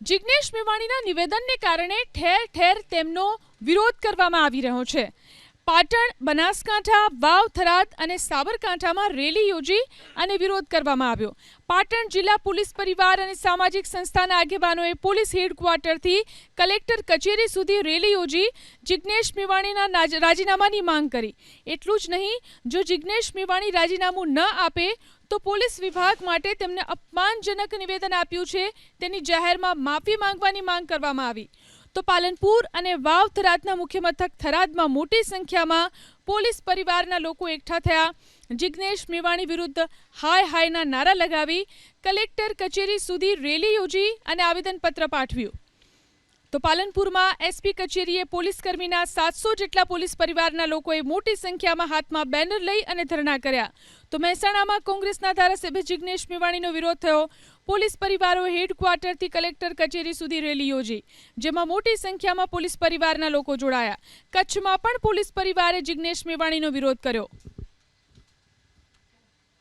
જિજ્ઞેશ મેવાણીના નિવેદનને કારણે ઠેર ઠેર તેમનો વિરોધ કરવામાં આવી રહ્યો છે. પાટણ, બનાસકાંઠા, વાવ, થરાદ અને સાબરકાંઠામાં રેલી યોજી અને વિરોધ કરવામાં આવ્યો. પાટણ જિલ્લા પોલીસ પરિવાર અને સામાજિક સંસ્થાના આગેવાનોએ પોલીસ હેડક્વાર્ટરથી કલેક્ટર કચેરી સુધી રેલી યોજી જિજ્ઞેશ મેવાણીના રાજીનામાની માંગ કરી. એટલું જ નહીં, જો જિજ્ઞેશ મેવાણી રાજીનામું ન આપે, તો પોલીસ વિભાગ માટે તેમને અપમાનજનક નિવેદન આપ્યું છે. તેની જાહેરમાં માફી માંગવાની માંગ કરવામાં આવી. તો પાલનપુર અને વાવ થરાદના મુખ્ય મથક થરાદમાં મોટી સંખ્યામાં પોલીસ પરિવારના લોકો એકઠા થયા. જિજ્ઞેશ મેવાણી વિરુદ્ધ હાય હાયના નારા લગાવી કલેક્ટર કચેરી સુધી રેલી યોજી અને આવેદનપત્ર પાઠવ્યું. તો પાલનપુરમાં એસપી કચેરીએ પોલીસ કર્મીના સાતસો જેટલા પોલીસ પરિવારના લોકોએ મોટી સંખ્યામાં હાથમાં બેનર લઈ અને ધરણા કર્યા. તો મહેસાણામાં કોંગ્રેસના ધારાસભ્ય જિજ્ઞેશ મેવાણીનો વિરોધ થયો. પોલીસ પરિવારો હેડક્વાર્ટરથી કલેક્ટર કચેરી સુધી રેલી યોજી, જેમાં મોટી સંખ્યામાં પોલીસ પરિવારના લોકો જોડાયા. કચ્છમાં પણ પોલીસ પરિવારે જિજ્ઞેશ મેવાણીનો વિરોધ કર્યો.